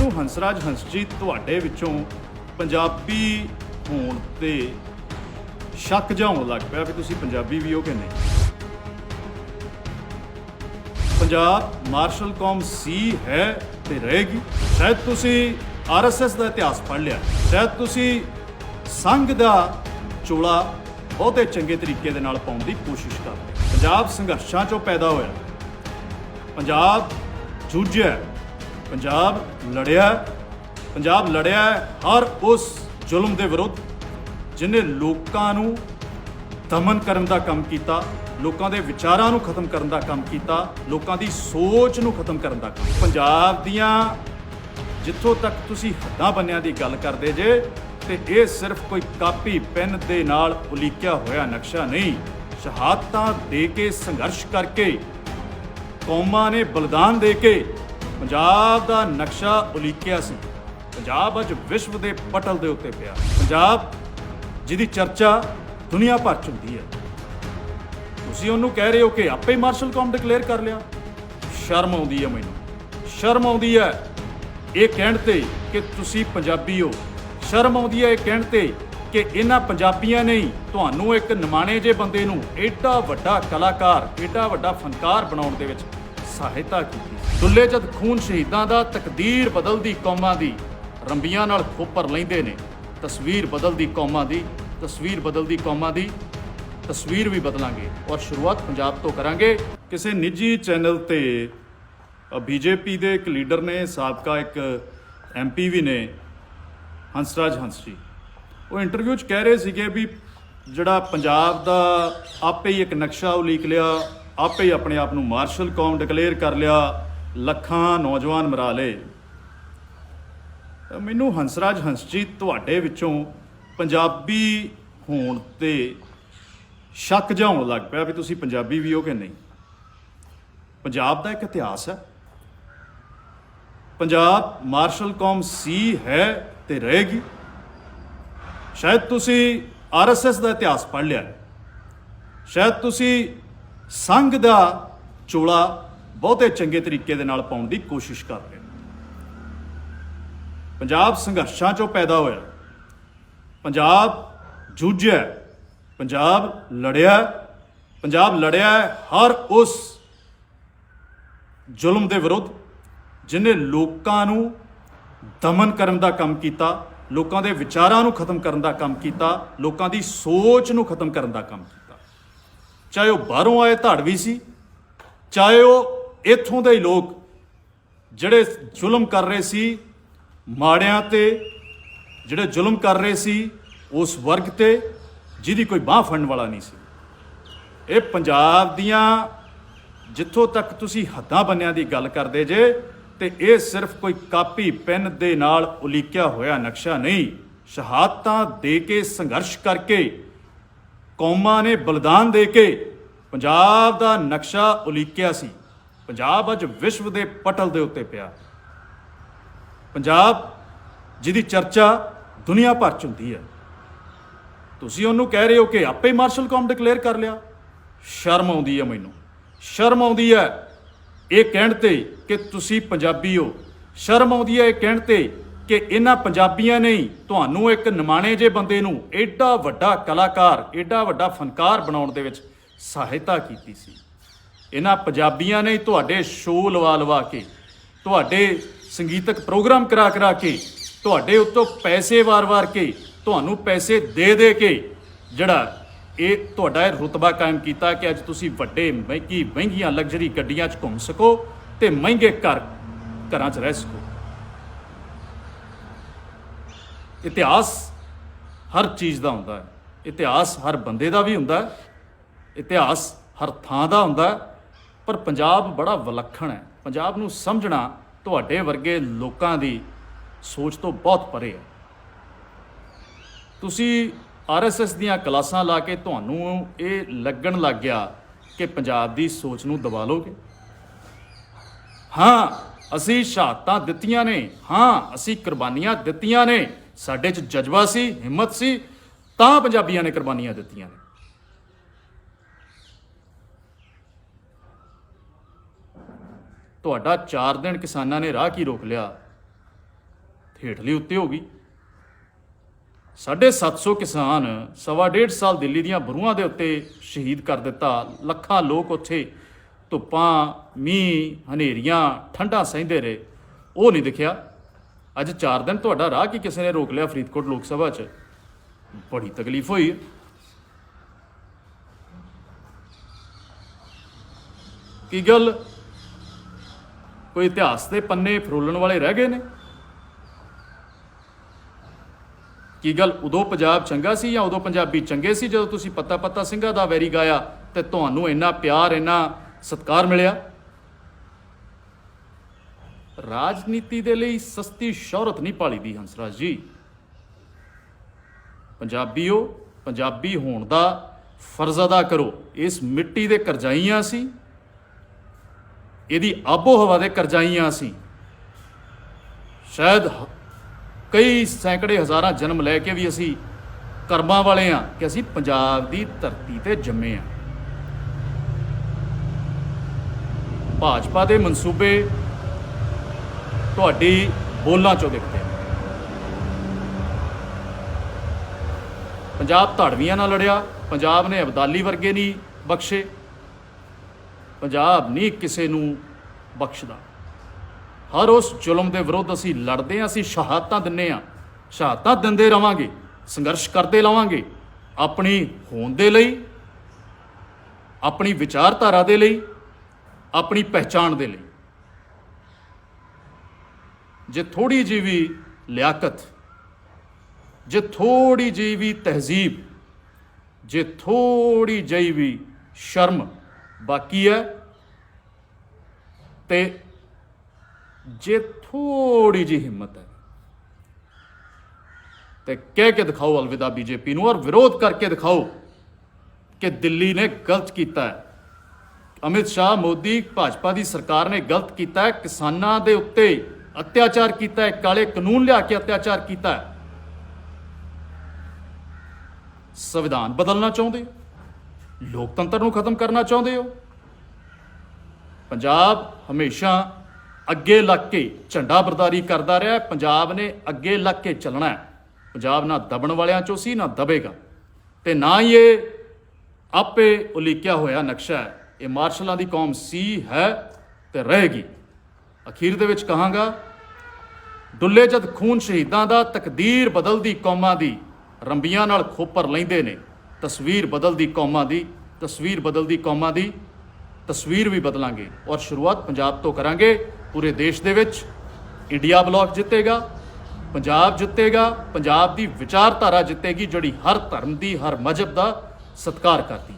ਮੈਨੂੰ ਹੰਸਰਾਜ ਹੰਸਜੀਤ ਤੁਹਾਡੇ ਵਿੱਚੋਂ ਪੰਜਾਬੀ ਹੋਣ ਤੇ ਸ਼ੱਕ ਜਾਉਣ ਲੱਗ ਪਿਆ ਕਿ ਤੁਸੀਂ ਪੰਜਾਬੀ ਵੀ ਹੋ ਕਿ ਨਹੀਂ। ਪੰਜਾਬ ਮਾਰਸ਼ਲ ਕੌਮ ਸੀ ਹੈ ਤੇ ਰਹੇਗੀ। ਸ਼ਾਇਦ ਤੁਸੀਂ ਆਰਐਸਐਸ ਦਾ ਇਤਿਹਾਸ ਪੜ੍ਹ ਲਿਆ। ਸ਼ਾਇਦ ਤੁਸੀਂ ਸੰਘ ਦਾ ਚੋਲਾ ਬਹੁਤੇ ਚੰਗੇ ਤਰੀਕੇ ਦੇ ਨਾਲ ਪਾਉਣ ਦੀ ਕੋਸ਼ਿਸ਼ ਕਰਦੇ ਪੰਜਾਬ ਸੰਘਰਸ਼ਾਂ ਚੋਂ ਪੈਦਾ ਹੋਇਆ। ਪੰਜਾਬ ਜੂਝਿਆ ਪੰਜਾਬ ਲੜਿਆ ਪੰਜਾਬ ਲੜਿਆ ਹਰ ਉਸ ਜ਼ੁਲਮ ਦੇ ਵਿਰੁੱਧ ਜਿਨੇ ਲੋਕਾਂ ਨੂੰ ਦਮਨ ਕਰਨ ਦਾ ਕੰਮ ਕੀਤਾ, ਲੋਕਾਂ ਦੇ ਵਿਚਾਰਾਂ ਨੂੰ ਖਤਮ ਕਰਨ ਦਾ ਕੰਮ ਕੀਤਾ, ਲੋਕਾਂ ਦੀ ਸੋਚ ਨੂੰ ਖਤਮ ਕਰਨ ਦਾ ਕੰਮ ਪੰਜਾਬ ਦੀਆਂ ਜਿੱਥੋਂ ਤੱਕ ਤੁਸੀਂ ਹੱਦਾਂ ਬੰਨਿਆਂ ਦੀ ਗੱਲ ਕਰਦੇ ਜੇ, ਤੇ ਇਹ ਸਿਰਫ ਕੋਈ ਕਾਪੀ ਪੈਨ ਦੇ ਨਾਲ ਉਲੀਕਿਆ ਹੋਇਆ ਨਕਸ਼ਾ ਨਹੀਂ। ਸ਼ਹਾਦਤਾਂ ਦੇ ਕੇ ਸੰਘਰਸ਼ ਕਰਕੇ, ਕੌਮਾਂ ਨੇ ਬਲੀਦਾਨ ਦੇ ਕੇ ਪੰਜਾਬ ਦਾ ਨਕਸ਼ਾ ਉਲੀਕਿਆ ਸੀ। ਪੰਜਾਬ ਅੱਜ ਵਿਸ਼ਵ ਦੇ ਪਟਲ ਦੇ ਉੱਤੇ ਪਿਆ। ਪੰਜਾਬ ਜਿਹਦੀ ਚਰਚਾ ਦੁਨੀਆ ਭਰ ਚ ਹੁੰਦੀ ਹੈ। ਤੁਸੀਂ ਉਹਨੂੰ ਕਹਿ ਰਹੇ ਹੋ ਕਿ ਆਪੇ ਹੀ ਮਾਰਸ਼ਲ ਕੌਮ ਡਿਕਲੇਅਰ ਕਰ ਲਿਆ। ਸ਼ਰਮ ਆਉਂਦੀ ਹੈ ਮੈਨੂੰ। ਸ਼ਰਮ ਆਉਂਦੀ ਹੈ ਇਹ ਕਹਿਣ ਤੇ ਕਿ ਤੁਸੀਂ ਪੰਜਾਬੀ ਹੋ। ਸ਼ਰਮ ਆਉਂਦੀ ਹੈ ਇਹ ਕਹਿਣ ਤੇ ਕਿ ਇਹਨਾਂ ਪੰਜਾਬੀਆਂ ਨੇ ਹੀ ਤੁਹਾਨੂੰ ਇੱਕ ਨਿਮਾਣੇ ਜੇ ਬੰਦੇ ਨੂੰ ਐਡਾ ਵੱਡਾ ਕਲਾਕਾਰ ਐਡਾ ਵੱਡਾ ਫਨਕਾਰ ਬਣਾਉਣ ਦੇ ਵਿੱਚ ਸਹਾਇਤਾ ਕੀਤੀ। ਦੁੱਲੇ ਜਦ ਖੂਨ ਸ਼ਹੀਦਾਂ ਦਾ ਤਕਦੀਰ ਬਦਲਦੀ ਕੌਮਾਂ ਦੀ ਰੰਬੀਆਂ ਨਾਲ ਖੋਪਰ ਲੈਂਦੇ ਨੇ। ਤਸਵੀਰ ਬਦਲਦੀ ਕੌਮਾਂ ਦੀ, ਤਸਵੀਰ ਬਦਲਦੀ ਕੌਮਾਂ ਦੀ, ਤਸਵੀਰ ਵੀ ਬਦਲਾਂਗੇ ਔਰ ਸ਼ੁਰੂਆਤ ਪੰਜਾਬ ਤੋਂ ਕਰਾਂਗੇ। ਕਿਸੇ ਨਿੱਜੀ ਚੈਨਲ ਤੇ ਬੀਜੇਪੀ ਦੇ ਇੱਕ ਲੀਡਰ ਨੇ, ਸਾਬਕਾ ਇੱਕ ਐਮਪੀ ਵੀ ਨੇ, ਹੰਸਰਾਜ ਹੰਸ ਜੀ ਉਹ ਇੰਟਰਵਿਊ 'ਚ ਕਹਿ ਰਹੇ ਸੀਗੇ ਵੀ ਜਿਹੜਾ ਪੰਜਾਬ ਦਾ ਆਪੇ ਹੀ ਇੱਕ ਨਕਸ਼ਾ ਉਲੀਕ ਲਿਆ, ਆਪੇ ਹੀ ਆਪਣੇ ਆਪ ਨੂੰ ਮਾਰਸ਼ਲ ਕੌਮ ਡਿਕਲੇਅਰ ਕਰ ਲਿਆ ਲੱਖਾਂ ਨੌਜਵਾਨ ਮਰਾ ਲਏ। ਮੈਨੂੰ ਹੰਸਰਾਜ ਹੰਸ ਜੀ ਤੁਹਾਡੇ ਵਿੱਚੋਂ ਪੰਜਾਬੀ ਹੋਣ ਤੇ ਸ਼ੱਕ ਜਾਉਣ ਲੱਗ ਪਿਆ ਵੀ ਤੁਸੀਂ ਪੰਜਾਬੀ ਵੀ ਹੋ ਕਿ ਨਹੀਂ। ਪੰਜਾਬ ਦਾ ਇੱਕ ਇਤਿਹਾਸ ਹੈ। ਪੰਜਾਬ ਮਾਰਸ਼ਲ ਕੌਮ ਸੀ, ਹੈ ਤੇ ਰਹੇਗੀ। ਸ਼ਾਇਦ ਤੁਸੀਂ ਆਰਐਸਐਸ ਦਾ ਇਤਿਹਾਸ ਪੜ੍ਹ ਲਿਆ। ਸ਼ਾਇਦ ਤੁਸੀਂ ਸੰਘ ਦਾ ਚੋਲਾ ਬਹੁਤੇ ਚੰਗੇ ਤਰੀਕੇ ਦੇ ਨਾਲ ਪਾਉਣ ਦੀ ਕੋਸ਼ਿਸ਼ ਕਰ ਰਹੇ ਪੰਜਾਬ ਸੰਘਰਸ਼ਾਂ ਚੋਂ ਪੈਦਾ ਹੋਇਆ। ਪੰਜਾਬ ਜੂਝਿਆ ਪੰਜਾਬ ਲੜਿਆ ਪੰਜਾਬ ਲੜਿਆ ਹਰ ਉਸ ਜ਼ੁਲਮ ਦੇ ਵਿਰੁੱਧ ਜਿਨੇ ਲੋਕਾਂ ਨੂੰ ਦਮਨ ਕਰਨ ਦਾ ਕੰਮ ਕੀਤਾ, ਲੋਕਾਂ ਦੇ ਵਿਚਾਰਾਂ ਨੂੰ ਖਤਮ ਕਰਨ ਦਾ ਕੰਮ ਕੀਤਾ, ਲੋਕਾਂ ਦੀ ਸੋਚ ਨੂੰ ਖਤਮ ਕਰਨ ਦਾ ਕੰਮ ਕੀਤਾ। ਚਾਹੇ ਉਹ ਬਾਹਰੋਂ ਆਏ ਧਾੜਵੀ ਸੀ, ਚਾਹੇ ਉਹ ਇੱਥੋਂ ਦੇ ਹੀ ਲੋਕ ਜਿਹੜੇ ਜ਼ੁਲਮ ਕਰ ਰਹੇ ਸੀ, ਮਾੜਿਆਂ ਤੇ ਜਿਹੜੇ ਜ਼ੁਲਮ ਕਰ ਰਹੇ ਸੀ, ਉਸ ਵਰਗ ਤੇ ਜਿਹਦੀ ਕੋਈ ਬਾਹ ਫੜਨ ਵਾਲਾ ਨਹੀਂ ਸੀ। ਇਹ ਪੰਜਾਬ ਦੀਆਂ ਜਿੱਥੋਂ ਤੱਕ ਤੁਸੀਂ ਹੱਦਾਂ ਬੰਨਿਆਂ ਦੀ ਗੱਲ ਕਰਦੇ ਜੇ, ਤੇ ਇਹ ਸਿਰਫ ਕੋਈ ਕਾਪੀ, ਪੈਨ ਦੇ ਨਾਲ ਉਲੀਕਿਆ ਹੋਇਆ ਨਕਸ਼ਾ ਨਹੀਂ। ਸ਼ਹਾਦਤਾਂ ਦੇ ਕੇ, ਸੰਘਰਸ਼ ਕਰਕੇ, ਕੌਮਾਂ ਨੇ ਬਲੀਦਾਨ ਦੇ ਕੇ ਪੰਜਾਬ ਦਾ ਨਕਸ਼ਾ ਉਲੀਕਿਆ ਸੀ। ਪੰਜਾਬ ਅੱਜ ਵਿਸ਼ਵ ਦੇ ਪਟਲ ਦੇ ਉੱਤੇ ਪਿਆ। ਪੰਜਾਬ ਜਿਹਦੀ ਚਰਚਾ ਦੁਨੀਆ ਭਰ ਚ ਹੁੰਦੀ ਹੈ। ਤੁਸੀਂ ਉਹਨੂੰ ਕਹਿ ਰਹੇ ਹੋ ਕਿ ਆਪੇ ਮਾਰਸ਼ਲ ਕੌਮ ਡਿਕਲੇਅਰ ਕਰ ਲਿਆ। ਸ਼ਰਮ ਆਉਂਦੀ ਹੈ ਮੈਨੂੰ। ਸ਼ਰਮ ਆਉਂਦੀ ਹੈ। ਇਹ ਕਹਿਣ ਤੇ ਕਿ ਤੁਸੀਂ ਪੰਜਾਬੀ ਹੋ। ਸ਼ਰਮ ਆਉਂਦੀ ਹੈ ਇਹ ਕਹਿਣ ਤੇ ਕਿ ਇਹਨਾਂ ਪੰਜਾਬੀਆਂ ਨੇ ਹੀ ਤੁਹਾਨੂੰ ਇੱਕ ਨਿਮਾਣੇ ਜੇ ਬੰਦੇ ਨੂੰ ਐਡਾ ਵੱਡਾ ਕਲਾਕਾਰ ਐਡਾ ਵੱਡਾ ਫਨਕਾਰ ਬਣਾਉਣ ਦੇ ਵਿੱਚ ਸਹਾਇਤਾ ਕੀਤੀ ਸੀ। ਇਹਨਾਂ ਪੰਜਾਬੀਆਂ ਨੇ ਤੁਹਾਡੇ ਸ਼ੋਅ ਲਵਾ ਲਵਾ ਕੇ, ਤੁਹਾਡੇ ਸੰਗੀਤਕ ਪ੍ਰੋਗਰਾਮ ਕਰਾ ਕਰਾ ਕੇ, ਤੁਹਾਡੇ ਉੱਤੋਂ ਪੈਸੇ ਵਾਰ-ਵਾਰ ਕੇ, ਤੁਹਾਨੂੰ ਪੈਸੇ ਦੇ ਦੇ ਕੇ ਜਿਹੜਾ ਇਹ ਤੁਹਾਡਾ ਇਹ ਰੁਤਬਾ ਕਾਇਮ ਕੀਤਾ ਕਿ ਅੱਜ ਤੁਸੀਂ ਵੱਡੇ, ਮਹਿੰਗੀ, ਮਹਿੰਗੀਆਂ ਲਗਜ਼ਰੀ ਗੱਡੀਆਂ 'ਚ ਘੁੰਮ ਸਕੋ ਤੇ ਮਹਿੰਗੇ ਘਰ, ਘਰਾਂ 'ਚ ਰਹਿ ਸਕੋ। ਇਤਿਹਾਸ ਹਰ ਚੀਜ਼ ਦਾ ਹੁੰਦਾ ਹੈ। ਇਤਿਹਾਸ ਹਰ ਬੰਦੇ ਦਾ ਵੀ ਹੁੰਦਾ ਹੈ। ਇਤਿਹਾਸ ਹਰ ਥਾਂ ਦਾ ਹੁੰਦਾ ਹੈ। ਪਰ ਪੰਜਾਬ ਬੜਾ ਵਿਲੱਖਣ ਹੈ। ਪੰਜਾਬ ਨੂੰ ਸਮਝਣਾ ਤੁਹਾਡੇ ਵਰਗੇ ਲੋਕਾਂ ਦੀ ਸੋਚ ਤੋਂ ਬਹੁਤ ਪਰੇ ਹੈ। ਤੁਸੀਂ ਆਰਐਸਐਸ ਦੀਆਂ ਕਲਾਸਾਂ ਲਾ ਕੇ ਤੁਹਾਨੂੰ ਇਹ ਲੱਗਣ ਲੱਗ ਗਿਆ ਕਿ ਪੰਜਾਬ ਦੀ ਸੋਚ ਨੂੰ ਦਬਾ ਲੋਗੇ। ਹਾਂ, ਅਸੀਂ ਸ਼ਹਾਦਤਾਂ ਦਿੱਤੀਆਂ ਨੇ। ਹਾਂ, ਅਸੀਂ ਕੁਰਬਾਨੀਆਂ ਦਿੱਤੀਆਂ ਨੇ। ਸਾਡੇ 'ਚ ਜਜ਼ਬਾ ਸੀ, ਹਿੰਮਤ ਸੀ, ਤਾਂ ਪੰਜਾਬੀਆਂ ਨੇ ਕੁਰਬਾਨੀਆਂ ਦਿੱਤੀਆਂ ਨੇ। ਤੁਹਾਡਾ 4 ਦਿਨ ਕਿਸਾਨਾਂ ਨੇ ਰਾਹ ਕੀ ਰੋਕ ਲਿਆ? ਹੇਠਲੀ ਉੱਤੇ ਹੋ ਗਈ। 750 ਕਿਸਾਨ ਸਵਾ ਡੇਢ ਸਾਲ ਦਿੱਲੀ ਦੀਆਂ ਬਰੂਹਾਂ ਦੇ ਉੱਤੇ ਸ਼ਹੀਦ ਕਰ ਦਿੱਤਾ। ਲੱਖਾਂ ਲੋਕ ਉੱਥੇ ਧੁੱਪਾਂ, ਮੀਂਹ, ਹਨੇਰੀਆਂ ਠੰਡਾ ਸਹਿੰਦੇ ਰਹੇ। ਉਹ ਨਹੀਂ ਦਿਖਿਆ। ਅੱਜ 4 ਦਿਨ ਤੁਹਾਡਾ ਰਾਹ ਕੀ ਕਿਸੇ ਨੇ ਰੋਕ ਲਿਆ ਫਰੀਦਕੋਟ ਲੋਕ ਸਭਾ 'ਚ? ਬੜੀ ਤਕਲੀਫ ਹੋਈ। ਕੀ ਗੱਲ? ਕੋਈ ਇਤਿਹਾਸ ਦੇ ਪੰਨੇ ਫਰੋਲਣ ਵਾਲੇ ਰਹਿ ਗਏ ਨੇ? ਕੀ ਗੱਲ ਉਦੋਂ ਪੰਜਾਬ ਚੰਗਾ ਸੀ ਜਾਂ ਉਦੋਂ ਪੰਜਾਬੀ ਚੰਗੇ ਸੀ ਜਦੋਂ ਤੁਸੀਂ ਪੱਤਾ ਪੱਤਾ ਸਿੰਘਾਂ ਦਾ ਵੈਰੀ ਗਾਇਆ ਤੇ ਤੁਹਾਨੂੰ ਇੰਨਾ ਪਿਆਰ, ਇੰਨਾ ਸਤਿਕਾਰ ਮਿਲਿਆ? ਰਾਜਨੀਤੀ ਦੇ ਲਈ ਸਸਤੀ ਸ਼ੌਹਰਤ ਨਹੀਂ ਪਾਲੀ ਪਾਲੀਦੀ ਹੰਸਰਾਜ ਜੀ। ਪੰਜਾਬੀਓ, ਪੰਜਾਬੀ ਹੋਣ ਦਾ ਫਰਜ਼ ਅਦਾ ਕਰੋ। ਇਸ ਮਿੱਟੀ ਦੇ ਕਰਜ਼ਾਈਆਂ ਸੀ। ਇਹਦੀ ਆਬੋ ਹਵਾ ਦੇ ਕਰਜ਼ਾਈਆਂ ਸੀ। ਸ਼ਾਇਦ ਕਈ ਸੈਂਕੜੇ ਹਜ਼ਾਰਾਂ ਜਨਮ ਲੈ ਕੇ ਵੀ ਅਸੀਂ ਕਰਮਾਂ ਵਾਲੇ ਆ ਕਿ ਅਸੀਂ ਪੰਜਾਬ ਦੀ ਧਰਤੀ ਤੇ ਜੰਮੇ ਆ ਭਾਜਪਾ ਦੇ ਮਨਸੂਬੇ ਤੁਹਾਡੀ ਬੋਲਾਂ ਚੋਂ ਦਿਖਦੇ ਨੇ। ਪੰਜਾਬ ਧੜਵੀਆਂ ਨਾਲ ਲੜਿਆ, ਪੰਜਾਬ ਨੇ ਅਬਦਾਲੀ ਵਰਗੇ ਨਹੀਂ ਬਖਸ਼ੇ। ਪੰਜਾਬ ਨਹੀਂ ਕਿਸੇ ਨੂੰ ਬਖਸ਼ਦਾ। ਹਰ ਉਸ ਜ਼ੁਲਮ ਦੇ ਵਿਰੁੱਧ ਅਸੀਂ ਲੜਦੇ ਹਾਂ, ਅਸੀਂ ਸ਼ਹਾਦਤਾਂ ਦਿੰਨੇ ਆ ਸ਼ਹਾਦਤਾਂ ਦਿੰਦੇ ਰਵਾਂਗੇ, ਸੰਘਰਸ਼ ਕਰਦੇ ਰਵਾਂਗੇ। ਆਪਣੀ ਹੋਂਦ ਦੇ ਲਈ, ਆਪਣੀ ਵਿਚਾਰਧਾਰਾ ਦੇ ਲਈ, ਆਪਣੀ ਪਹਿਚਾਣ ਦੇ ਲਈ। ਜੇ ਥੋੜੀ ਜਿਹੀ ਵੀ ਲਿਆਕਤ, ਜੇ ਥੋੜੀ ਜਿਹੀ ਵੀ ਤਹਿਜ਼ੀਬ, ਜੇ ਥੋੜੀ ਜਿਹੀ ਵੀ ਸ਼ਰਮ ਬਾਕੀ ਹੈ। ਤੇ ਜੇ ਥੋੜੀ ਜਿਹੀ ਹਿੰਮਤ ਹੈ ਤੇ ਕਹਿ ਕੇ ਦਿਖਾਓ ਅਲਵਿਦਾ ਬੀਜੇਪੀ ਨੂੰ ਔਰ ਵਿਰੋਧ ਕਰਕੇ ਦਿਖਾਓ ਕਿ ਦਿੱਲੀ ਨੇ ਗਲਤ ਕੀਤਾ ਹੈ। ਅਮਿਤ ਸ਼ਾਹ, ਮੋਦੀ, ਭਾਜਪਾ ਦੀ ਸਰਕਾਰ ਨੇ ਗਲਤ ਕੀਤਾ ਹੈ। ਕਿਸਾਨਾਂ ਦੇ ਉੱਤੇ ਅਤਿਆਚਾਰ ਕੀਤਾ ਹੈ। ਕਾਲੇ ਕਾਨੂੰਨ ਲਿਆ ਕੇ ਅਤਿਆਚਾਰ ਕੀਤਾ ਹੈ। ਸੰਵਿਧਾਨ ਬਦਲਣਾ ਚਾਹੁੰਦੇ ਲੋਕਤੰਤਰ ਨੂੰ ਖਤਮ ਕਰਨਾ ਚਾਹੁੰਦੇ ਹੋ? ਪੰਜਾਬ ਹਮੇਸ਼ਾ ਅੱਗੇ ਲੱਗ ਕੇ ਝੰਡਾ ਬਰਦਾਰੀ ਕਰਦਾ ਰਿਹਾ ਪੰਜਾਬ ਨੇ ਅੱਗੇ ਲੱਗ ਕੇ ਚੱਲਣਾ ਹੈ। ਪੰਜਾਬ ਨਾ ਦਬਣ ਵਾਲਿਆਂ ਚੋਂ ਸੀ, ਨਾ ਦਬੇਗਾ। ਤੇ ਨਾ ਹੀ ਇਹ ਆਪੇ ਉਲੀਕਿਆ ਹੋਇਆ ਨਕਸ਼ਾ ਹੈ। ਇਹ ਮਾਰਸ਼ਲਾਂ ਦੀ ਕੌਮ ਸੀ, ਹੈ ਤੇ ਰਹੇਗੀ। ਅਖੀਰ ਦੇ ਵਿੱਚ ਕਹਾਂਗਾ ਡੁੱਲੇ ਜਦ ਖੂਨ ਸ਼ਹੀਦਾਂ ਦਾ ਤਕਦੀਰ ਬਦਲਦੀ ਕੌਮਾਂ ਦੀ ਰੰਬੀਆਂ ਨਾਲ ਖੋਪਰ ਲੈਂਦੇ ਨੇ। ਤਸਵੀਰ ਬਦਲਦੀ ਕੌਮਾਂ ਦੀ, ਤਸਵੀਰ ਬਦਲਦੀ ਕੌਮਾਂ ਦੀ, ਤਸਵੀਰ ਵੀ ਬਦਲਾਂਗੇ ਔਰ ਸ਼ੁਰੂਆਤ ਪੰਜਾਬ ਤੋਂ ਕਰਾਂਗੇ। ਪੂਰੇ ਦੇਸ਼ ਦੇ ਵਿੱਚ ਇੰਡੀਆ ਬਲਾਕ ਜਿੱਤੇਗਾ, ਪੰਜਾਬ ਜਿੱਤੇਗਾ, ਪੰਜਾਬ ਦੀ ਵਿਚਾਰਧਾਰਾ ਜਿੱਤੇਗੀ, ਜਿਹੜੀ ਹਰ ਧਰਮ ਦੀ, ਹਰ ਮਜ਼ਹਬ ਦਾ ਸਤਿਕਾਰ ਕਰਦੀ।